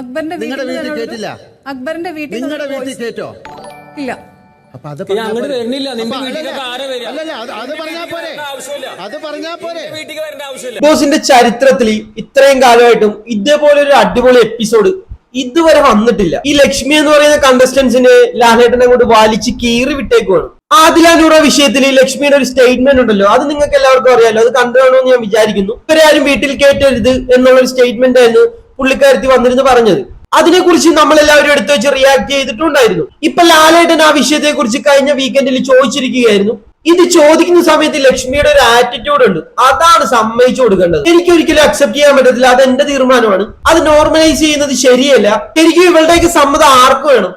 അക്ബറിന്റെ നിങ്ങളുടെ വീട്ടിൽ വീട്ടിൽ കേട്ടില്ല? അക്ബറിന്റെ വീട്ടിൽ നിങ്ങളുടെ വീട്ടിൽ കേട്ടോ? ഇല്ല. അപ്പൊ അത് അങ്ങോട്ട്. വരുന്നില്ല. നിന്റെ വീട്ടിലേക്ക് വരിക? അല്ലല്ല, അത് അത് പറഞ്ഞാ പോരെ. ആവശ്യമില്ല. അത് പറഞ്ഞാ പോരെ. വീട്ടിലേക്ക് വരേണ്ട ആവശ്യമില്ല. ബോസിന്റെ ചരിത്രത്തിൽ ഇത്രയും കാലമായിട്ടും ഇതേപോലെ ഒരു അടിപൊളി എപ്പിസോഡ് ഇതുവരെ വന്നിട്ടില്ല. ഈ ലക്ഷ്മി എന്ന് പറയുന്ന കണ്ടസ്റ്റൻസിന് ലാലേട്ടനെ കൊണ്ട് വാലിച്ച് കീറി വിട്ടേക്കുവാണ്. ആദിലാനൂറ വിഷയത്തിൽ ലക്ഷ്മിയുടെ ഒരു സ്റ്റേറ്റ്മെന്റ് ഉണ്ടല്ലോ. അത് നിങ്ങൾക്ക് എല്ലാവർക്കും അറിയാലോ. അത് കണ്ടു എന്ന് ഞാൻ വിചാരിക്കുന്നു. ഇവരെ ആരും വീട്ടിൽ കയറ്റരുത് എന്നുള്ള ഒരു സ്റ്റേറ്റ്മെന്റ് ആയിരുന്നു പുള്ളിക്കാരത്തി വന്നിരുന്ന് പറഞ്ഞത്. അതിനെക്കുറിച്ച് നമ്മൾ എല്ലാവരും എടുത്തു വെച്ച് റിയാക്ട് ചെയ്തിട്ടുണ്ടായിരുന്നു. ഇപ്പൊ ലാലേട്ടൻ ആ വിഷയത്തെ കുറിച്ച് കഴിഞ്ഞ വീക്കെൻഡിൽ ചോദിച്ചിരിക്കുകയായിരുന്നു. ഇത് ചോദിക്കുന്ന സമയത്ത് ലക്ഷ്മിയുടെ ഒരു ആറ്റിറ്റ്യൂഡ് ഉണ്ട്. അതാണ് സമ്മതിച്ചു കൊടുക്കേണ്ടത്. എനിക്ക് ഒരിക്കലും അക്സെപ്റ്റ് ചെയ്യാൻ പറ്റത്തില്ല. അത് എന്റെ തീരുമാനമാണ്. അത് നോർമലൈസ് ചെയ്യുന്നത് ശരിയല്ല. എനിക്ക് ഇവളുടെയൊക്കെ സമ്മതം ആർക്ക് വേണം?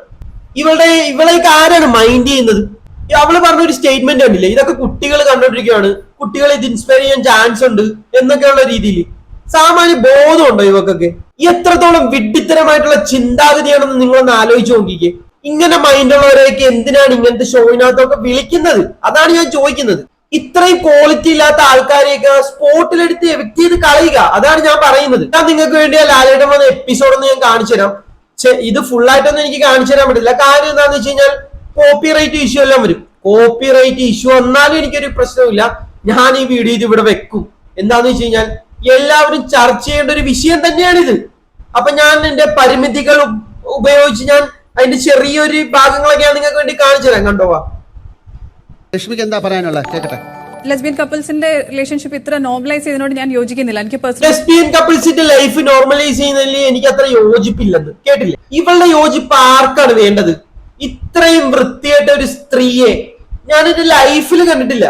ഇവളുടെ ഇവളേക്ക് ആരാണ് മൈൻഡ് ചെയ്യുന്നത്? അവൾ പറഞ്ഞ ഒരു സ്റ്റേറ്റ്മെന്റ് കണ്ടില്ലേ? ഇതൊക്കെ കുട്ടികൾ കണ്ടോണ്ടിരിക്കുകയാണ് കുട്ടികളെ ഇത് ഇൻസ്പയർ ചെയ്യാൻ ചാൻസ് ഉണ്ട്. എന്നൊക്കെയുള്ള രീതിയിൽ സാമാന്യ ബോധമുണ്ടോ ഇവക്കൊക്കെ? എത്രത്തോളം വിഡ്ഢിത്തരമായിട്ടുള്ള ചിന്താഗതിയാണെന്ന് നിങ്ങളൊന്ന് ആലോചിച്ച് നോക്കിക്കേ. ഇങ്ങനെ മൈൻഡുള്ളവരെയൊക്കെ എന്തിനാണ് ഇങ്ങനത്തെ ഷോയിനകത്തൊക്കെ വിളിക്കുന്നത്? അതാണ് ഞാൻ ചോദിക്കുന്നത്. ഇത്രയും ക്വാളിറ്റി ഇല്ലാത്ത ആൾക്കാരെയൊക്കെ സ്പോട്ടിലെടുത്ത് എവിക്ട് ചെയ്ത് കളയുക. അതാണ് ഞാൻ പറയുന്നത്. ഞാൻ നിങ്ങൾക്ക് വേണ്ടി ആ ലാലേട്ടൻ വന്ന എപ്പിസോഡ് ഒന്ന് ഞാൻ കാണിച്ചു തരാം. ഇത് ഫുൾ ആയിട്ടൊന്നും എനിക്ക് കാണിച്ചു തരാൻ പറ്റില്ല. കാര്യം എന്താണെന്ന് വെച്ച് കഴിഞ്ഞാൽ കോപ്പി റൈറ്റ് ഇഷ്യൂ എല്ലാം വരും. കോപ്പി റൈറ്റ് ഇഷ്യൂ വന്നാലും എനിക്കൊരു പ്രശ്നമില്ല ഞാൻ ഈ വീഡിയോ ഇത് ഇവിടെ വെക്കും. എന്താന്ന് വെച്ച് കഴിഞ്ഞാൽ എല്ലാവരും ചർച്ച ചെയ്യേണ്ട ഒരു വിഷയം തന്നെയാണിത്. അപ്പൊ ഞാൻ എന്റെ പരിമിതികൾ ഉപയോഗിച്ച് ഞാൻ അതിന്റെ ചെറിയൊരു ഭാഗങ്ങളൊക്കെ ഞാൻ നിങ്ങൾക്ക് വേണ്ടി കാണിച്ചു തരാം. കണ്ടോവാ ലക്ഷ്മിക്ക് എന്താ പറയാനുള്ള കേക്കട്ടെ. ലെസ്ബിയൻ കപ്പിൾസിന്റെ റിലേഷൻഷിപ്പ് ഇത്ര നോർമലൈസ് ചെയ്തതിനോട് ഞാൻ യോജിക്കുന്നില്ല. എനിക്ക് പേഴ്സണൽ ലെസ്ബിയൻ കപ്പിൾസിന്റെ ലൈഫ് നോർമലൈസ് ചെയ്യുന്നതിൽ എനിക്ക് അത്ര യോജിപ്പില്ലെന്ന് കേട്ടില്ല? ഇവളുടെ യോജിപ്പ് ആർക്കാണ് വേണ്ടത്? ഇത്രയും വൃത്തിയായിട്ട് ഒരു സ്ത്രീയെ ഞാൻ എന്റെ ലൈഫിൽ കണ്ടിട്ടില്ല.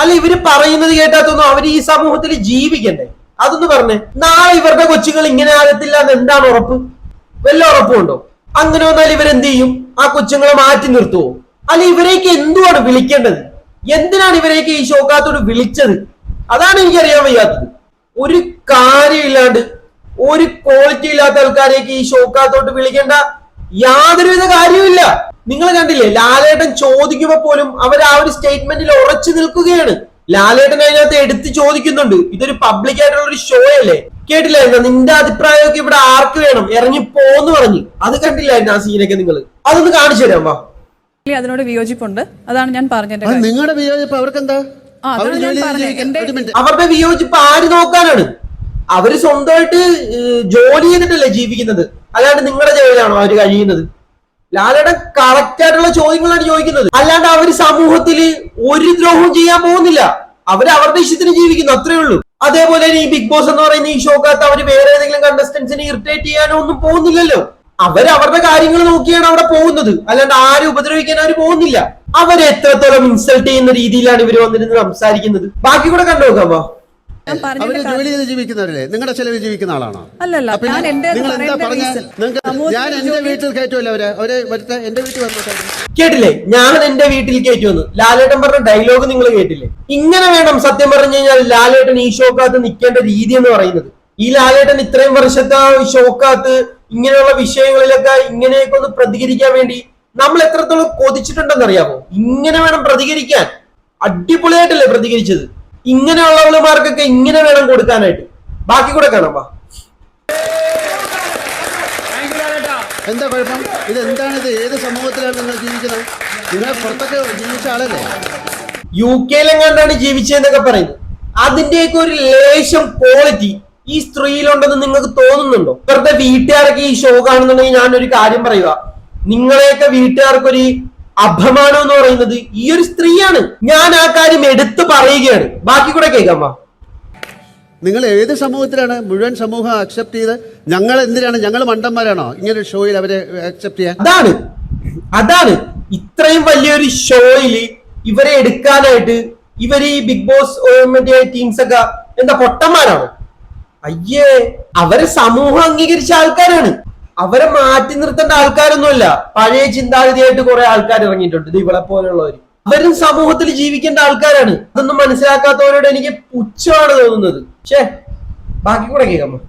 അല്ല ഇവർ പറയുന്നത് കേട്ടാത്തൊന്നും അവർ ഈ സമൂഹത്തിൽ ജീവിക്കണ്ടേ? അതൊന്ന് പറഞ്ഞേ. നാളെ ഇവരുടെ കൊച്ചുങ്ങൾ ഇങ്ങനെ ആകത്തില്ല എന്ന് എന്താണ് ഉറപ്പ്? വല്ല ഉറപ്പുണ്ടോ അങ്ങനെ വന്നാൽ ഇവരെന്ത് ചെയ്യും? ആ കൊച്ചുങ്ങളെ മാറ്റി നിർത്തുവോ? അല്ല ഇവരേക്ക് എന്തുവാണ് വിളിക്കേണ്ടത്? എന്തിനാണ് ഇവരേക്ക് ഈ ഷോക്കാത്തോട് വിളിച്ചത്? അതാണ് എനിക്കറിയാൻ വയ്യാത്തത്. ഒരു കാര്യമില്ലാണ്ട് ഒരു ക്വാളിറ്റി ഇല്ലാത്ത ആൾക്കാരേക്ക് ഈ ഷോക്കാത്തോട്ട് വിളിക്കേണ്ട യാതൊരുവിധ കാര്യവുമില്ല. നിങ്ങൾ കണ്ടില്ലേ ലാലേട്ടൻ ചോദിക്കുമ്പോ പോലും അവർ ആ ഒരു സ്റ്റേറ്റ്മെന്റിൽ ഉറച്ചു നിൽക്കുകയാണ്. ലാലേട്ടൻ അതിനകത്ത് എടുത്ത് ചോദിക്കുന്നുണ്ട്. ഇതൊരു പബ്ലിക് ആയിട്ടുള്ള ഒരു ഷോ അല്ലേ? കേട്ടില്ലായിരുന്നോ? നിന്റെ അഭിപ്രായമൊക്കെ ഇവിടെ ആർക്ക് വേണം? ഇറങ്ങി പോന്ന് പറഞ്ഞു. അത് കണ്ടില്ലായിരുന്നു ആ സീനൊക്കെ നിങ്ങൾ അതൊന്ന് കാണിച്ചു തരാം വാ. അതിനോട് വിയോജിപ്പുണ്ട്. അതാണ് ഞാൻ പറഞ്ഞത് നിങ്ങളുടെ വിയോജിപ്പ് അവർക്കെന്താ? എന്താ. അവരുടെ വിയോജിപ്പ് ആര് നോക്കാനാണ്? അവർ സ്വന്തമായിട്ട് ജോലി ചെയ്തിട്ടല്ലേ ജീവിക്കുന്നത്. അല്ലാണ്ട് നിങ്ങളുടെ ജോലിയാണോ അവർ കഴിയുന്നത്? ലാലയുടെ കറക്റ്റ് ആയിട്ടുള്ള ചോദ്യങ്ങളാണ് ചോദിക്കുന്നത്. അല്ലാണ്ട് അവർ സമൂഹത്തിൽ ഒരു ദ്രോഹവും ചെയ്യാൻ പോകുന്നില്ല. അവർ അവരുടെ ഇഷ്ടത്തിന് ജീവിക്കുന്നു അത്രേ ഉള്ളൂ. അതേപോലെ ഈ ബിഗ് ബോസ് എന്ന് പറയുന്ന ഈ ഷോക്കകത്ത് അവർ വേറെ ഏതെങ്കിലും കണ്ടസ്റ്റൻസിനെ ഇറിറ്റേറ്റ് ചെയ്യാനോ ഒന്നും പോകുന്നില്ലല്ലോ. അവർ അവരുടെ കാര്യങ്ങൾ നോക്കിയാണ് അവിടെ പോകുന്നത്. അല്ലാണ്ട് ആരും ഉപദ്രവിക്കാൻ അവർ പോകുന്നില്ല. അവരെ എത്രത്തോളം ഇൻസൾട്ട് ചെയ്യുന്ന രീതിയിലാണ് ഇവർ വന്നിരുന്ന് സംസാരിക്കുന്നത്? ബാക്കി കൂടെ കണ്ടുനോക്കാമോ ഞാൻ അവർ ജോലി ചെയ്ത് ജീവിക്കുന്നവരല്ലേ? നിങ്ങളുടെ ചെലവിൽ ജീവിക്കുന്ന ആളാണോ? അല്ലല്ല, അപ്പൊ ഞാൻ എന്റെ നിങ്ങൾ എന്താ പറഞ്ഞ? നിങ്ങൾക്ക് ഞാൻ എന്റെ വീട്ടിൽ കയറ്റുമല്ലോ അവരെ? അവരെ മറ്റേ എന്റെ വീട്ടിൽ വന്നോട്ടെ കേട്ടില്ലേ? ഞാൻ എന്റെ വീട്ടിൽ കയറ്റി വന്നു. ലാലേട്ടൻ പറഞ്ഞ ഡയലോഗ് നിങ്ങൾ കേട്ടില്ലേ? ഇങ്ങനെ വേണം സത്യം പറഞ്ഞു കഴിഞ്ഞാൽ ലാലേട്ടൻ ഈ ഷോക്കകത്ത് നിൽക്കേണ്ട രീതി എന്ന് പറയുന്നത്. ഈ ലാലേട്ടൻ ഇത്രയും വർഷത്തെ ആ ഷോക്കകത്ത് ഇങ്ങനെയുള്ള വിഷയങ്ങളിലൊക്കെ ഇങ്ങനെയൊക്കെ ഒന്ന് പ്രതികരിക്കാൻ വേണ്ടി നമ്മൾ എത്രത്തോളം കൊതിച്ചിട്ടുണ്ടെന്ന് അറിയാമോ ഇങ്ങനെ വേണം പ്രതികരിക്കാൻ. അടിപൊളിയായിട്ടല്ലേ പ്രതികരിച്ചത്. ഇങ്ങനെയുള്ളവന്മാർക്കൊക്കെ ഇങ്ങനെ വേണം കൊടുക്കാനായിട്ട്. ബാക്കി കൂടെ കാണാം വാ. എന്താ കുഴപ്പം? ഇത് എന്താണ് ഇത് ഏത് സമൂഹത്തിലാണ് നിങ്ങൾ ജീവിക്കുന്നത്? നിങ്ങൾ പുറത്തൊക്കെ ജീവിച്ച ആളല്ലേ? യു കെയിലെങ്ങാണ്ടാണ് ജീവിച്ചതെന്നൊക്കെ പറയുന്നത്. അതിന്റെയൊക്കെ ഒരു ലേശം ക്വാളിറ്റി ഈ സ്ത്രീയിലുണ്ടെന്ന് നിങ്ങൾക്ക് തോന്നുന്നുണ്ടോ? ഇവരുടെ വീട്ടുകാരൊക്കെ ഈ ഷോ കാണുന്നുണ്ടെങ്കിൽ ഞാനൊരു കാര്യം പറയുക. നിങ്ങളെയൊക്കെ വീട്ടുകാർക്കൊരു അപമാനം എന്ന് പറയുന്നത് ഈ ഒരു സ്ത്രീയാണ്. ഞാൻ ആ കാര്യം എടുത്തു പറയുകയാണ്. ബാക്കി കൂടെ കേൾക്കാം നിങ്ങൾ ഏത് സമൂഹത്തിലാണ് മുഴുവൻ സമൂഹം അക്സെപ്റ്റ് ചെയ്ത് ഞങ്ങൾ എന്തിനാണ് ഞങ്ങൾ മണ്ടന്മാരാണോ ഇങ്ങനെ ഒരു ഷോയിൽ അവരെ അക്സെപ്റ്റ് ചെയ്യാൻ? അതാണ്. അതാണ്. ഇത്രയും വലിയൊരു ഷോയിൽ ഇവരെ എടുക്കാനായിട്ട് ഇവർ ഈ ബിഗ് ബോസ് മറ്റേ ടീംസ് ഒക്കെ എന്താ പൊട്ടന്മാരാണ്? അയ്യേ അവരെ സമൂഹം അംഗീകരിച്ച ആൾക്കാരാണ്. അവരെ മാറ്റി നിർത്തേണ്ട ആൾക്കാരൊന്നുമല്ല. പഴയ ചിന്താഗതിയായിട്ട് കുറെ ആൾക്കാർ ഇറങ്ങിയിട്ടുണ്ട്. ഇവിടെ പോലുള്ളവര് അവരും സമൂഹത്തിൽ ജീവിക്കേണ്ട ആൾക്കാരാണ്. അതൊന്നും മനസ്സിലാക്കാത്തവരോട് എനിക്ക് പുച്ഛമാണ് തോന്നുന്നത്. ഷേ ബാക്കി കൂടെ കേൾക്കാമോ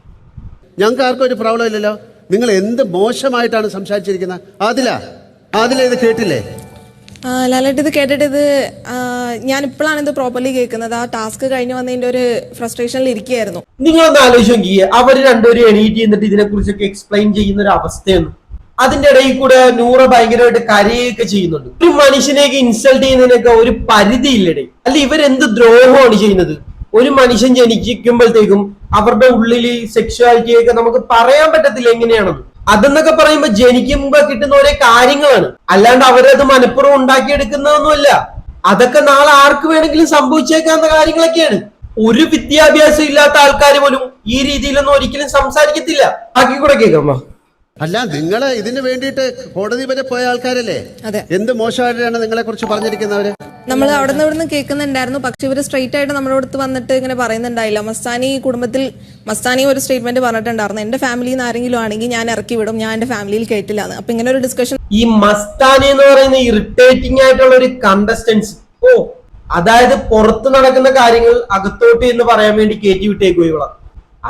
ഞങ്ങൾക്ക് ആർക്കും ഒരു പ്രോബ്ലം ഇല്ലല്ലോ. നിങ്ങൾ എന്ത് മോശമായിട്ടാണ് സംസാരിച്ചിരിക്കുന്നത്? ആദില ആദില ഇത് കേട്ടില്ലേ? ലാലേട്ട് ഇത് കേട്ടിട്ട് ഇത് ഞാൻ ഇപ്പോഴാണ് ഇത് പ്രോപ്പർലി കേൾക്കുന്നത്. ആ ടാസ്ക് കഴിഞ്ഞ് വന്നതിന്റെ ഒരു ഫ്രസ്ട്രേഷനിൽ ഇരിക്കുകയായിരുന്നു. നിങ്ങളൊന്ന് ആലോചിച്ച് നോക്കിയേ. അവർ രണ്ടുപേരും എണീറ്റ് ചെയ്യുന്നിട്ട് ഇതിനെ കുറിച്ചൊക്കെ എക്സ്പ്ലെയിൻ ചെയ്യുന്ന ഒരു അവസ്ഥയാണ്. അതിന്റെ ഇടയിൽ കൂടെ നൂറ ഭയങ്കരമായിട്ട് കരയൊക്കെ ചെയ്യുന്നുണ്ട്. ഒരു മനുഷ്യനെയൊക്കെ ഇൻസൾട്ട് ചെയ്യുന്നതിനൊക്കെ ഒരു പരിധി ഇല്ലടേ അല്ല ഇവരെന്ത് ദ്രോഹമാണ് ചെയ്യുന്നത്? ഒരു മനുഷ്യൻ ജനിക്കുമ്പോഴത്തേക്കും അവരുടെ ഉള്ളിൽ സെക്ഷുവാലിറ്റിയൊക്കെ നമുക്ക് പറയാൻ പറ്റത്തില്ല എങ്ങനെയാണെന്ന്. അതെന്നൊക്കെ പറയുമ്പോ ജനിക്കുമ്പോ കിട്ടുന്ന ഓരോ കാര്യങ്ങളാണ്. അല്ലാണ്ട് അവരത് മനഃപൂർവം ഉണ്ടാക്കിയെടുക്കുന്നതൊന്നുമല്ല. അതൊക്കെ നാളെ ആർക്ക് വേണമെങ്കിലും സംഭവിച്ചേക്കാവുന്ന കാര്യങ്ങളൊക്കെയാണ്. ഒരു വിദ്യാഭ്യാസം ഇല്ലാത്ത ആൾക്കാർ പോലും ഈ രീതിയിലൊന്നും ഒരിക്കലും സംസാരിക്കത്തില്ല. ബാക്കി കൂടെ കേൾക്കാമോ അല്ല നിങ്ങൾ ഇതിന് വേണ്ടിയിട്ട് കോടതി വരെ പോയ ആൾക്കാരല്ലേ? എന്ത് മോശമായിട്ടാണ് നിങ്ങളെ കുറിച്ച് പറഞ്ഞിരിക്കുന്നവര്? നമ്മൾ അവിടെ നിന്ന് ഇവിടെ നിന്ന് കേൾക്കുന്നുണ്ടായിരുന്നു. പക്ഷെ ഇവർ സ്ട്രെയിറ്റ് ആയിട്ട് നമ്മുടെ അടുത്ത് വന്നിട്ട് ഇങ്ങനെ പറയുന്നുണ്ടായില്ല. മസ്താനി ഈ കുടുംബത്തിൽ മസ്താനി ഒരു സ്റ്റേറ്റ്മെന്റ് പറഞ്ഞിട്ടുണ്ടായിരുന്നു. എന്റെ ഫാമിലിയിൽ നിന്ന് ആരെങ്കിലും ആണെങ്കിൽ ഞാൻ ഇറക്കി വിടും. ഞാൻ എന്റെ ഫാമിലിയിൽ കേട്ടില്ല അപ്പൊ ഇങ്ങനെ ഒരു ഡിസ്കഷൻ ഈ മസ്താനി എന്ന് പറയുന്ന ഇറിറ്റേറ്റിംഗ് ആയിട്ടുള്ള ഒരു കണ്ടസ്റ്റൻസ് ഓ അതായത് പുറത്ത് നടക്കുന്ന കാര്യങ്ങൾ അകത്തോട്ട് എന്ന് പറയാൻ വേണ്ടി കയറ്റി വിട്ടേക്കും ഇവളെ.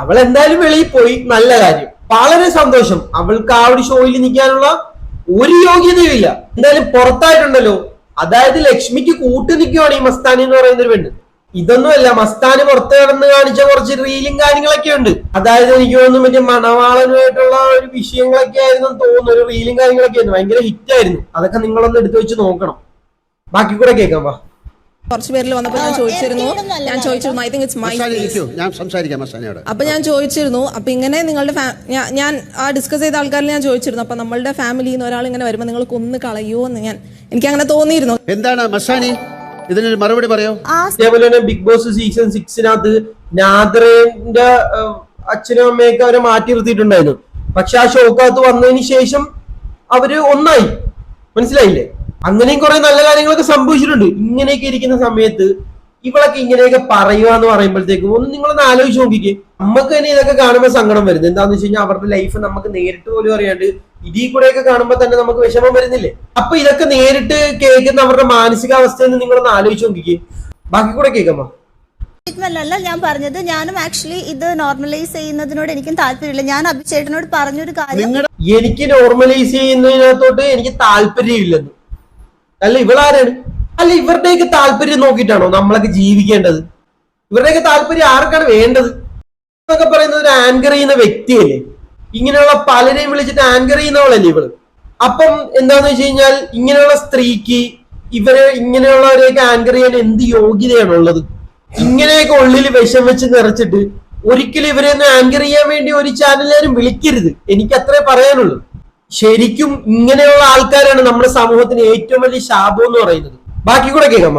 അവൾ എന്തായാലും വെളിയിൽ പോയി. നല്ല കാര്യം. വളരെ സന്തോഷം. അവൾക്ക് ആ ഒരു ഷോയിൽ നിൽക്കാനുള്ള ഒരു യോഗ്യതയും ഇല്ല എന്തായാലും പുറത്തായിട്ടുണ്ടല്ലോ. അതായത് ലക്ഷ്മിക്ക് കൂട്ടു നിൽക്കുവാണ് ഈ മസ്താനി എന്ന് പറയുന്ന ഒരു പെണ്ണ്. ഇതൊന്നുമല്ല മസ്താന് പുറത്ത് കിടന്ന് കാണിച്ച കുറച്ച് റീലും കാര്യങ്ങളൊക്കെ ഉണ്ട്. അതായത് എനിക്ക് തോന്നുന്നു മറ്റേ മണവാളനുമായിട്ടുള്ള ഒരു വിഷയങ്ങളൊക്കെ ആയിരുന്നു തോന്നുന്നു. ഒരു റീലും കാര്യങ്ങളൊക്കെ ആയിരുന്നു. ഭയങ്കര ഹിറ്റ് ആയിരുന്നു. അതൊക്കെ നിങ്ങളൊന്ന് എടുത്തു വെച്ച് നോക്കണം. ബാക്കി കൂടെ കേൾക്കാം വാ. കുറച്ച് പേരിൽ വന്നപ്പോൾ ഞാൻ ചോദിച്ചിരുന്നു. ഞാൻ ചോദിച്ചിരുന്നു ഐ തിങ്ക് ഇറ്റ്സ് മൈ ഞാൻ സംസാരിക്കാം മസ്താനിയോട്. അപ്പൊ ഞാൻ ചോദിച്ചിരുന്നു. അപ്പൊ ഇങ്ങനെ നിങ്ങളുടെ ഞാൻ ആ ഡിസ്കസ് ചെയ്ത ആൾക്കാരിൽ ഞാൻ ചോദിച്ചിരുന്നു. അപ്പൊ നമ്മളുടെ ഫാമിലിന്ന് നിന്ന് ഒരാൾ ഇങ്ങനെ വരുമ്പോൾ നിങ്ങൾ കൊന്ന് കളയുമോ എന്ന് ഞാൻ എനിക്ക് അങ്ങനെ തോന്നിയിരുന്നു. എന്താണ് മസാനി? ഇതിനൊരു മറുപടി പറയോ? അതേപോലെ തന്നെ ബിഗ് ബോസ് സീസൺ സിക്സിനകത്ത് നാദ്രന്റെ അച്ഛനും അമ്മയൊക്കെ അവരെ മാറ്റി നിർത്തിയിട്ടുണ്ടായിരുന്നു. പക്ഷെ ആ ഷോക്കകത്ത് വന്നതിന് ശേഷം അവർ ഒന്നായി. മനസ്സിലായില്ലേ? അങ്ങനെയും കുറെ നല്ല കാര്യങ്ങളൊക്കെ സംഭവിച്ചിട്ടുണ്ട്. ഇങ്ങനെയൊക്കെ ഇരിക്കുന്ന സമയത്ത് ഇവളൊക്കെ ഇങ്ങനെയൊക്കെ പറയുക എന്ന് പറയുമ്പോഴത്തേക്കും ഒന്ന് നിങ്ങളൊന്ന് ആലോചിച്ച് നോക്കിക്കേ. നമുക്ക് തന്നെ ഇതൊക്കെ കാണുമ്പോൾ സങ്കടം വരുന്നത്. എന്താന്ന് വെച്ച് കഴിഞ്ഞാൽ അവരുടെ ലൈഫ് നമുക്ക് നേരിട്ട് പോലും അറിയാണ്ട് ഇതിൽ കൂടെയൊക്കെ കാണുമ്പോൾ തന്നെ നമുക്ക് വിഷമം വരുന്നില്ലേ? അപ്പൊ ഇതൊക്കെ നേരിട്ട് കേൾക്കുന്ന അവരുടെ മാനസികാവസ്ഥയെന്ന് നിങ്ങളൊന്ന് ആലോചിച്ച് നോക്കിക്കേ. ബാക്കി കൂടെ കേൾക്കാമോ? ട്രീറ്റ്മെന്റ് അല്ല ഞാൻ പറഞ്ഞത്. ഞാനും ആക്ച്വലി ഇത് നോർമലൈസ് ചെയ്യുന്നതിനോട് എനിക്കും താല്പര്യമില്ല. ഞാൻ അഭിചേട്ടനോട് പറഞ്ഞൊരു കാര്യം. എനിക്ക് നോർമലൈസ് ചെയ്യുന്നതിനകത്തോട്ട് എനിക്ക് താല്പര്യമില്ലെന്ന്. അല്ല ഇവളാരാണ്? അല്ല ഇവരുടെയൊക്കെ താല്പര്യം നോക്കിയിട്ടാണോ നമ്മളൊക്കെ ജീവിക്കേണ്ടത്? ഇവരുടെയൊക്കെ താല്പര്യം ആർക്കാണ് വേണ്ടത്? എന്നൊക്കെ പറയുന്നത് ഒരു ആങ്കർ ചെയ്യുന്ന വ്യക്തിയല്ലേ? ഇങ്ങനെയുള്ള പലരെയും വിളിച്ചിട്ട് ആങ്കർ ചെയ്യുന്നവളല്ലേ ഇവൾ? അപ്പം എന്താന്ന് വെച്ച് കഴിഞ്ഞാൽ ഇങ്ങനെയുള്ള സ്ത്രീക്ക് ഇവരെ ഇങ്ങനെയുള്ളവരെയൊക്കെ ആങ്കർ ചെയ്യാൻ എന്ത് യോഗ്യതയാണ് ഉള്ളത്? ഇങ്ങനെയൊക്കെ ഉള്ളിൽ വിഷം വെച്ച് നിറച്ചിട്ട് ഒരിക്കലും ഇവരെ ഒന്ന് ആങ്കർ ചെയ്യാൻ വേണ്ടി ഒരു ചാനലുകാരും വിളിക്കരുത്. എനിക്ക് അത്രേ പറയാനുള്ളൂ. ശരിക്കും ഇങ്ങനെയുള്ള ആൾക്കാരാണ് നമ്മുടെ സമൂഹത്തിന് ഏറ്റവും വലിയ ശാപം എന്ന് പറയുന്നത്. ബാക്കി കൂടെ കേൾക്കാമ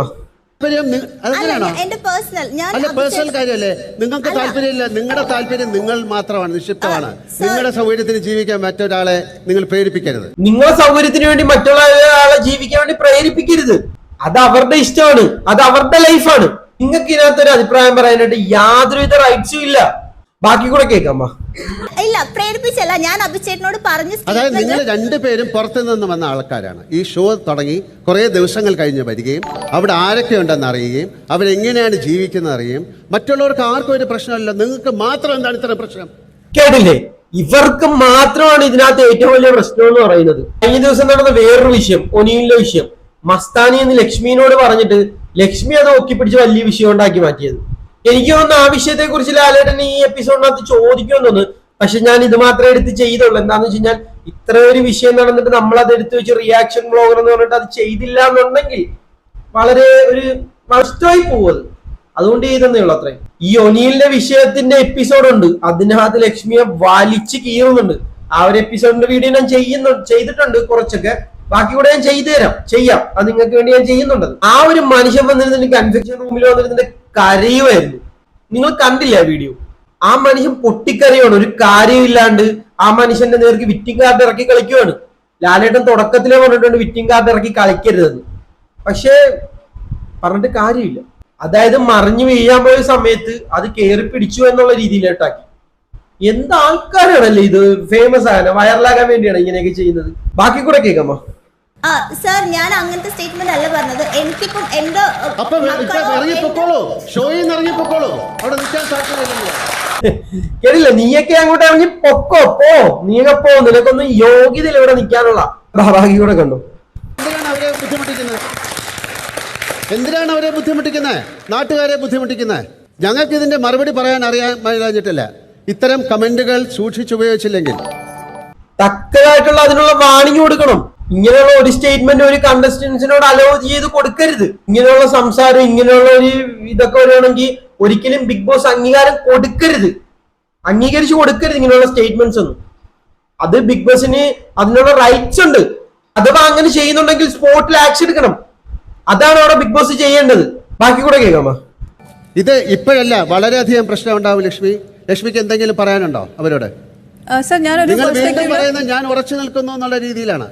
എന്റെ പേഴ്സണൽ ഞാൻ അല്ല പേഴ്സണൽ അഭിചേട്ടൻ- കാര്യമല്ലേ? നിങ്ങൾക്ക്. താല്പര്യമില്ല നിങ്ങളുടെ താല്പര്യം നിങ്ങൾ മാത്രമാണ് നിക്ഷിപ്തമാണ്. നിങ്ങളുടെ സൗകര്യത്തിന് ജീവിക്കാൻ മറ്റൊരാളെ നിങ്ങൾ പ്രേരിപ്പിക്കരുത്. നിങ്ങളുടെ സൗകര്യത്തിന് വേണ്ടി മറ്റുള്ള ജീവിക്കാൻ വേണ്ടി പ്രേരിപ്പിക്കരുത്. അത് അവരുടെ ഇഷ്ടമാണ് അത് അവരുടെ ലൈഫാണ് നിങ്ങൾക്ക് ഇതിനകത്തൊരു അഭിപ്രായം പറയാനായിട്ട് യാതൊരുവിധ റൈറ്റ്സും ഇല്ല. ബാക്കി കൂടെ കേൾക്കാമ്മ ഇല്ല പ്രേരിപ്പിച്ചല്ല. ഞാൻ അഭിഷേകിനോട് പറഞ്ഞു അതായത് നിങ്ങൾ രണ്ടുപേരും പുറത്തു നിന്ന് വന്ന ആൾക്കാരാണ്. ഈ ഷോ തുടങ്ങി കുറേ ദിവസങ്ങൾ കഴിഞ്ഞ് വരികയും അവിടെ ആരൊക്കെ ഉണ്ടെന്ന് അറിയുകയും അവരെങ്ങനെയാണ് ജീവിക്കുന്നത് അറിയുകയും മറ്റുള്ളവർക്ക് ആർക്കും ഒരു പ്രശ്നമല്ല. നിങ്ങൾക്ക് മാത്രം എന്താണ് ഇത്ര പ്രശ്നം? കേട്ടില്ലേ? ഇവർക്ക് മാത്രമാണ് ഇതിനകത്ത് ഏറ്റവും വലിയ പ്രശ്നം എന്ന് പറയുന്നത്. കഴിഞ്ഞ ദിവസം നടന്ന വേറൊരു വിഷയം ഒനിയിലെ വിഷയം. മസ്താനി എന്ന് ലക്ഷ്മിനോട് പറഞ്ഞിട്ട് ലക്ഷ്മി അത് ഒക്കിപ്പിടിച്ച് വലിയ വിഷയം ഉണ്ടാക്കി മാറ്റിയത്. എനിക്ക് തോന്നുന്നു ആ വിഷയത്തെ കുറിച്ച് ലാലേട്ടൻ ഈ എപ്പിസോഡിനകത്ത് ചോദിക്കുമെന്ന് തോന്നുന്നു പക്ഷെ ഞാൻ ഇത് മാത്രമേ എടുത്ത് ചെയ്തുള്ളൂ. എന്താന്ന് വെച്ച് കഴിഞ്ഞാൽ ഇത്ര ഒരു വിഷയം നടന്നിട്ട് നമ്മൾ അത് എടുത്ത് വെച്ച് റിയാക്ഷൻ ബ്ലോഗർ എന്ന് പറഞ്ഞിട്ട് അത് ചെയ്തില്ല എന്നുണ്ടെങ്കിൽ വളരെ ഒരു നഷ്ടമായി പോകുന്നത് അതുകൊണ്ട് ചെയ്തെന്നേ ഉള്ളൂ അത്രയും ഈ ഒനിയിലിന്റെ വിഷയത്തിന്റെ എപ്പിസോഡ് ഉണ്ട്. അതിനകത്ത് ലക്ഷ്മിയെ വലിച്ച് കീറുന്നുണ്ട്. ആ ഒരു എപ്പിസോഡിന്റെ വീഡിയോ ഞാൻ ചെയ്യുന്നു ചെയ്തിട്ടുണ്ട് കുറച്ചൊക്കെ. ബാക്കി കൂടെ ഞാൻ ചെയ്തു തരാം ചെയ്യാം. അത് നിങ്ങൾക്ക് വേണ്ടി ഞാൻ ചെയ്യുന്നുണ്ട്. ആ ഒരു മനുഷ്യൻ വന്നിരുന്നിട്ട് കൺഫെക്ഷൻ റൂമിൽ വന്നിരുന്നിട്ട് കരയുമായിരുന്നു നിങ്ങൾ കണ്ടില്ല വീഡിയോ ആ മനുഷ്യൻ പൊട്ടിക്കരയാണ് ഒരു കാര്യമില്ലാണ്ട് ആ മനുഷ്യന്റെ നേർക്ക് വിറ്റിംഗ് കാർഡ് ഇറക്കി കളിക്കുവാണ്. ലാലേട്ടൻ തുടക്കത്തിലേ പറഞ്ഞിട്ടുണ്ട് വിറ്റിംഗ് കാർഡ് ഇറക്കി കളിക്കരുതെന്ന്. പക്ഷേ പറഞ്ഞിട്ട് കാര്യമില്ല. അതായത് മറിഞ്ഞു വീഴാൻ പോയ സമയത്ത് അത് കയറി പിടിച്ചു എന്നുള്ള രീതിയിലോട്ടാക്കി എന്ത് ആൾക്കാരാണല്ലേ ഇത് ഫേമസ് ആകാൻ വൈറലാകാൻ വേണ്ടിയാണ് ഇങ്ങനെയൊക്കെ ചെയ്യുന്നത്? ബാക്കി കൂടെ കേൾക്കാമോ ആ സർ ഞാൻ അങ്ങനത്തെ സ്റ്റേറ്റ്മെന്റ് അല്ല പറഞ്ഞത്. എനിക്കിപ്പം എന്റെ ഏഹ്, അപ്പൊ മക്കളോ, ഇറങ്ങി പൊക്കോളൂ. ഷോയിൽ നിന്ന് ഇറങ്ങി പൊക്കോളൂ. അവിടെ നിൽക്കാൻ സാധ്യതയില്ലല്ലോ കേട്ടില്ല? നീയൊക്കെ അങ്ങോട്ട് ഇറങ്ങി പൊക്കോ പോ. നീയൊക്കെ പോ. നിനക്കൊന്നും യോഗ്യതയില്ല ഇവിടെ നിൽക്കാനുള്ള. ബാക്കി കൂടെ കണ്ടു. എന്തിനാണ് അവരെ ബുദ്ധിമുട്ടിക്കുന്നത്? എന്തിനാണ് അവരെ ബുദ്ധിമുട്ടിക്കുന്നത്? നാട്ടുകാരെ ബുദ്ധിമുട്ടിക്കുന്നത്? ഞങ്ങൾക്ക് ഇതിന്റെ മറുപടി പറയാൻ അറിയാൻ കഴിഞ്ഞിട്ടില്ല ഇത്തരം കമന്റുകൾ സൂക്ഷിച്ചുപയോഗിച്ചില്ലെങ്കിൽ. തക്കതായിട്ടുള്ള അതിനുള്ള വാണിംഗ് കൊടുക്കണം. ഇങ്ങനെയുള്ള ഒരു സ്റ്റേറ്റ്മെന്റ് ഒരു കണ്ടസ്റ്റൻസിനോട് അലോ ചെയ്ത് കൊടുക്കരുത്. ഇങ്ങനെയുള്ള സംസാരം ഇങ്ങനെയുള്ള ഒരു ഇതൊക്കെ വരികയാണെങ്കിൽ ഒരിക്കലും ബിഗ് ബോസ് അംഗീകാരം കൊടുക്കരുത്. അംഗീകരിച്ചു കൊടുക്കരുത് ഇങ്ങനെയുള്ള സ്റ്റേറ്റ്മെന്റ്സ് ഒന്നും. അത് ബിഗ് ബോസിന് അതിനുള്ള റൈറ്റ്സ് ഉണ്ട്. അഥവാ അങ്ങനെ ചെയ്യുന്നുണ്ടെങ്കിൽ സ്പോട്ടിൽ ആക്ഷൻ എടുക്കണം. അതാണ് അവിടെ ബിഗ് ബോസ് ചെയ്യേണ്ടത്. ബാക്കി കൂടെ കേൾക്കാമോ? ഇത് ഇപ്പോഴല്ല വളരെയധികം പ്രശ്നം ഉണ്ടാവും ലക്ഷ്മി. ലക്ഷ്മിക്ക് എന്തെങ്കിലും പറയാനുണ്ടോ അവരോട്? സർ ഞാനൊരു നിങ്ങൾ വീണ്ടും പറയുന്നത് ഞാൻ ഉറച്ചു നിൽക്കുന്നു എന്നുള്ള രീതിയിലാണ്.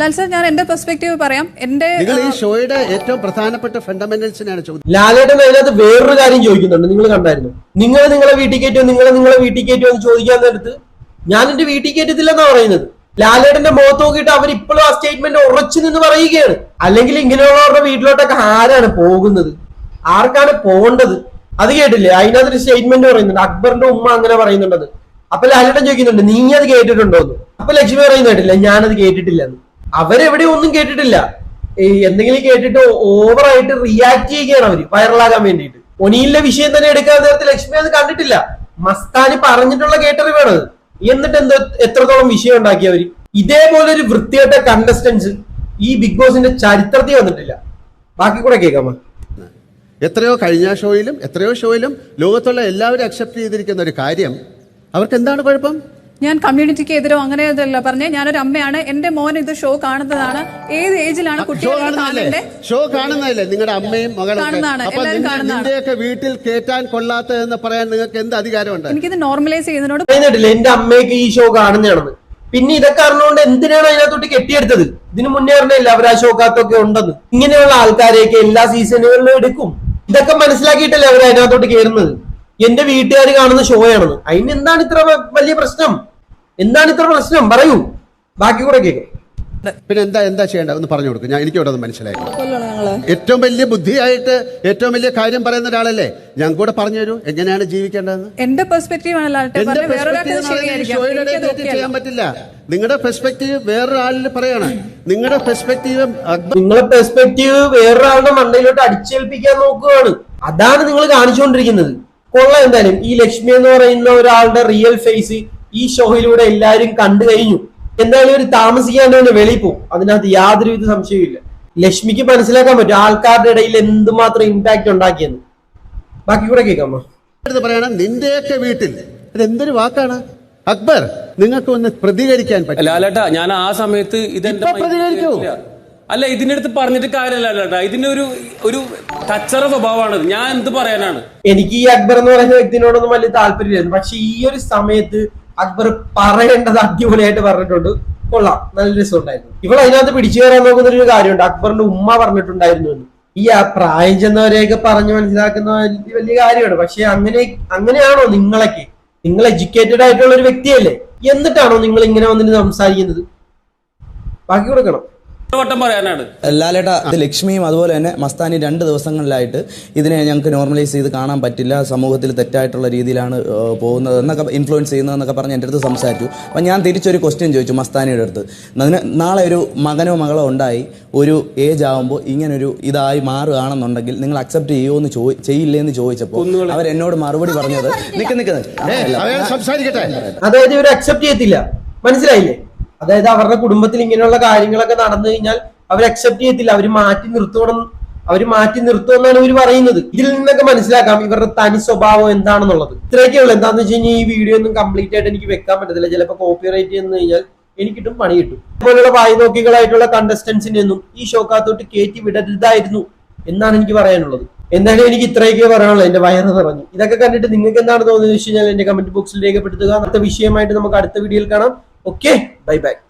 ലാൽ സർ ഞാൻ എന്റെ പെർസ്പെക്റ്റീവ് പറയാം. എന്റെ നിങ്ങൾ ഈ ഷോയുടെ ഏറ്റവും പ്രധാനപ്പെട്ട ഫണ്ടമെന്റൽസിനാണ് ചോദ്യം ലാലേട്ടൻ അതിനകത്ത് വേറൊരു കാര്യം ചോദിക്കുന്നുണ്ട്. നിങ്ങൾ കണ്ടായിരുന്നു. നിങ്ങൾ നിങ്ങളെ വീട്ടിൽ കയറ്റോ നിങ്ങൾ നിങ്ങളെ വീട്ടിൽ കയറ്റോ എന്ന് ചോദിക്കാൻ നേരത്ത് ഞാൻ എന്റെ വീട്ടിൽ കയറ്റത്തില്ലെന്നാ പറയുന്നത്. ലാലേട്ടന്റെ മുഖത്ത് നോക്കിയിട്ട് അവർ ഇപ്പോഴും ആ സ്റ്റേറ്റ്മെന്റ് ഉറച്ചു നിന്ന് പറയുകയാണ്. അല്ലെങ്കിൽ ഇങ്ങനെയുള്ളവരുടെ വീട്ടിലോട്ടൊക്കെ ആരാണ് പോകുന്നത്? ആർക്കാണ് പോകേണ്ടത്? അത് കേട്ടില്ലേ? അതിനകത്തൊരു സ്റ്റേറ്റ്മെന്റ് പറയുന്നുണ്ട്. അക്ബറിന്റെ ഉമ്മ അങ്ങനെ പറയുന്നുണ്ടത്. അപ്പൊ ലാലേട്ടൻ ചോദിക്കുന്നുണ്ട് നീ അത് കേട്ടിട്ടുണ്ടോ എന്ന് അപ്പൊ ലക്ഷ്മി പറയുന്നു കേട്ടില്ല? ഞാനത് കേട്ടിട്ടില്ല എന്ന് അവരെവിടെ ഒന്നും കേട്ടിട്ടില്ല. എന്തെങ്കിലും കേട്ടിട്ട് ഓവറായിട്ട് റിയാക്ട് ചെയ്യുകയാണ് അവർ. വൈറലാകാൻ വേണ്ടിയിട്ട്. ഒനിയിലെ വിഷയം തന്നെ എടുക്കാൻ നേരത്തെ ലക്ഷ്മി അത് കണ്ടിട്ടില്ല. മസ്താനി പറഞ്ഞിട്ടുള്ള കേട്ടറിവാണത് എന്നിട്ട് എന്തോ എത്രത്തോളം വിഷയം ഉണ്ടാക്കി അവർ. ഇതേപോലെ ഒരു വൃത്തികെട്ട കണ്ടസ്റ്റൻസ് ഈ ബിഗ് ബോസിന്റെ ചരിത്രത്തിൽ വന്നിട്ടില്ല. ബാക്കി കൂടെ കേൾക്കാമോ? എത്രയോ കഴിഞ്ഞ ഷോയിലും എത്രയോ ഷോയിലും ലോകത്തുള്ള എല്ലാവരും അക്സെപ്റ്റ് ചെയ്തിരിക്കുന്ന ഒരു കാര്യം. അവർക്ക് എന്താണ് കുഴപ്പം? ഞാൻ കമ്മ്യൂണിറ്റിക്ക് എതിരോ അങ്ങനെ ഇതല്ല. പറഞ്ഞേ ഞാനൊരു അമ്മയാണ്. എന്റെ മോൻ ഇത് ഷോ കാണുന്നതാണ്. ഏത് ഏജിലാണ് ഷോ കാണുന്നതല്ലേ? ഷോ കാണുന്നതല്ലേ? നിങ്ങളുടെ അമ്മയും മകളും വീട്ടിൽ കേറ്റാൻ കൊള്ളാത്തതെന്ന് പറയാൻ നിങ്ങൾക്ക് എന്ത് അധികാരമുണ്ട്? എനിക്കിത് നോർമലൈസ് ചെയ്യുന്നതിനോട് എന്റെ അമ്മയ്ക്ക് ഈ ഷോ കാണുന്നതാണെന്ന്. പിന്നെ ഇതൊക്കെ അറിഞ്ഞുകൊണ്ട് എന്തിനാണ് അതിനകത്തോട്ട് കെട്ടിയെടുത്തത്? ഇതിന് മുന്നേ അറിഞ്ഞില്ല അവർ ആ ഷോക്കകത്തൊക്കെ ഉണ്ടെന്ന്. ഇങ്ങനെയുള്ള ആൾക്കാരെയൊക്കെ എല്ലാ സീസണുകളിലും എടുക്കും. ഇതൊക്കെ മനസ്സിലാക്കിയിട്ടല്ലേ അവർ അതിനകത്തോട്ട് കയറുന്നത് എന്റെ വീട്ടുകാർ കാണുന്ന ഷോയാണെന്ന് അതിന് എന്താണ് ഇത്ര വലിയ പ്രശ്നം? എന്താണ് ഇത്ര പ്രശ്നം? പറയൂ. ബാക്കി കൂടെ കേൾക്കും. പിന്നെ എന്താ എന്താ ചെയ്യേണ്ടത്? ഒന്ന് പറഞ്ഞു കൊടുക്കും. ഞാൻ എനിക്ക് ഇവിടെ മനസ്സിലായി. ഏറ്റവും വലിയ ബുദ്ധിയായിട്ട് ഏറ്റവും വലിയ കാര്യം പറയുന്ന ഒരാളല്ലേ? ഞാൻ കൂടെ പറഞ്ഞു തരൂ. എങ്ങനെയാണ് ജീവിക്കേണ്ടത് എന്റെ പെർസ്പെക്റ്റീവ് ചെയ്യാൻ പറ്റില്ല. നിങ്ങളുടെ പെർസ്പെക്റ്റീവ് വേറൊരാളിൽ പറയണം. നിങ്ങളുടെ പെർസ്പെക്റ്റീവ് നിങ്ങളുടെ പെർസ്പെക്റ്റീവ് വേറൊരാളുടെ മണ്ടയിലോട്ട് അടിച്ചേൽപ്പിക്കാൻ നോക്കുകയാണ്. അതാണ് നിങ്ങൾ കാണിച്ചുകൊണ്ടിരിക്കുന്നത്. കൊള്ളാം എന്തായാലും. ഈ ലക്ഷ്മി എന്ന് പറയുന്ന ഒരാളുടെ റിയൽ ഫേസ് ഈ ഷോയിലൂടെ എല്ലാവരും കണ്ടു കഴിഞ്ഞു. എന്തായാലും ഒരു താമസിക്കാണ്ട് തന്നെ വെളിയിൽ പോകും. അതിനകത്ത് യാതൊരുവിധ സംശയവുമില്ല ലക്ഷ്മിക്ക് മനസ്സിലാക്കാൻ പറ്റും ആൾക്കാരുടെ ഇടയിൽ എന്തുമാത്രം ഇമ്പാക്ട് ഉണ്ടാക്കിയെന്ന്. ബാക്കി കൂടെ കേൾക്കാമോ അടുത്ത് പറയണം നിന്റെയൊക്കെ വീട്ടിൽ. എന്തൊരു വാക്കാണ്? അക്ബർ നിങ്ങൾക്ക് ഒന്ന് പ്രതികരിക്കാൻ പറ്റില്ല ലാലേട്ടാ ഞാൻ ആ സമയത്ത് ഇതെന്താ പ്രതികരിക്കൂ. അല്ല ഇതിന്റെ അടുത്ത് പറഞ്ഞിട്ട് കാര്യമല്ല ഇതിന്റെ ഇതിനൊരു ഒരു കച്ചറ സ്വഭാവമാണ് ഞാൻ എന്ത് പറയാനാണ്? എനിക്ക് ഈ അക്ബർ എന്ന് പറയുന്ന വ്യക്തിനോടൊന്നും വലിയ താല്പര്യമില്ലായിരുന്നു പക്ഷെ ഈ ഒരു സമയത്ത് അക്ബർ പറയേണ്ടത് അടിപൊളിയായിട്ട് പറഞ്ഞിട്ടുണ്ട്. കൊള്ളാം. നല്ല രസമുണ്ടായിരുന്നു. ഇവൾ അതിനകത്ത് പിടിച്ചു കയറാൻ നോക്കുന്ന ഒരു കാര്യമുണ്ട്. അക്ബറിന്റെ ഉമ്മ പറഞ്ഞിട്ടുണ്ടായിരുന്നു എന്ന്. ഈ ആ പ്രായം ചെന്നവരെയൊക്കെ പറഞ്ഞു മനസ്സിലാക്കുന്ന വലിയ കാര്യമാണ്. പക്ഷെ അങ്ങനെ അങ്ങനെയാണോ നിങ്ങളൊക്കെ? നിങ്ങൾ എഡ്യൂക്കേറ്റഡ് ആയിട്ടുള്ള ഒരു വ്യക്തിയല്ലേ? എന്നിട്ടാണോ നിങ്ങൾ ഇങ്ങനെ വന്നിട്ട് സംസാരിക്കുന്നത്? ബാക്കി കൊടുക്കണം. ഒരു വട്ടം പറയാനാണ്. ലാലേട്ട ഇത് ലക്ഷ്മിയും അതുപോലെ തന്നെ മസ്താനി രണ്ട് ദിവസങ്ങളിലായിട്ട് ഇതിനെ ഞങ്ങൾക്ക് നോർമലൈസ് ചെയ്ത് കാണാൻ പറ്റില്ല. സമൂഹത്തിൽ തെറ്റായിട്ടുള്ള രീതിയിലാണ് പോകുന്നത് എന്നൊക്കെ ഇൻഫ്ലുവൻസ് ചെയ്യുന്നതെന്നൊക്കെ പറഞ്ഞ് എന്റെ അടുത്ത് സംസാരിച്ചു. അപ്പം ഞാൻ തിരിച്ചൊരു ക്വസ്റ്റ്യൻ ചോദിച്ചു മസ്താനിയുടെ അടുത്ത്. അതിന് നാളെ ഒരു മകനോ മകളോ ഉണ്ടായി ഒരു ഏജ് ആകുമ്പോൾ ഇങ്ങനൊരു ഇതായി മാറുകയാണെന്നുണ്ടെങ്കിൽ നിങ്ങൾ അക്സെപ്റ്റ് ചെയ്യുമോ എന്ന് ചോദി ചെയ്യില്ലേ എന്ന് ചോദിച്ചപ്പോൾ അവർ എന്നോട് മറുപടി പറഞ്ഞത് നിൽക്കുന്ന അതായത് ഇവർ അക്സെപ്റ്റ് ചെയ്യത്തില്ല. മനസ്സിലായില്ലേ? അതായത് അവരുടെ കുടുംബത്തിൽ ഇങ്ങനെയുള്ള കാര്യങ്ങളൊക്കെ നടന്നു കഴിഞ്ഞാൽ അവർ അക്സെപ്റ്റ് ചെയ്യത്തില്ല. അവർ മാറ്റി നിർത്തണം അവർ മാറ്റി നിർത്തുമെന്നാണ് ഇവർ പറയുന്നത്. ഇതിൽ നിന്നൊക്കെ മനസ്സിലാക്കാം ഇവരുടെ തനി സ്വഭാവം എന്താണെന്നുള്ളത്. ഇത്രയൊക്കെ ഉള്ളു. എന്താണെന്ന് വെച്ച് കഴിഞ്ഞാൽ ഈ വീഡിയോ ഒന്നും കംപ്ലീറ്റ് ആയിട്ട് എനിക്ക് വെക്കാൻ പറ്റത്തില്ല. ചിലപ്പോൾ കോപ്പിറൈറ്റ് ചെയ്യുന്ന കഴിഞ്ഞാൽ എനിക്കിട്ടും പണി കിട്ടും. അതുപോലുള്ള വായി നോക്കികളായിട്ടുള്ള കണ്ടസ്റ്റൻസിനെ ഒന്നും ഈ ഷോക്കകത്തോട്ട് കയറ്റി വിടരുതായിരുന്നു എന്നാണ് എനിക്ക് പറയാനുള്ളത്. എന്തായാലും എനിക്ക് ഇത്രയൊക്കെ പറയാനുള്ളൂ എന്റെ വയറ് നിറഞ്ഞു. ഇതൊക്കെ കണ്ടിട്ട് നിങ്ങൾക്ക് എന്താണ് തോന്നുന്നത് വെച്ച് കഴിഞ്ഞാൽ എന്റെ കമന്റ് ബോക്സിൽ രേഖപ്പെടുത്തുക. അടുത്ത വിഷയമായിട്ട് നമുക്ക് അടുത്ത വീഡിയോയിൽ കാണാം. okay bye bye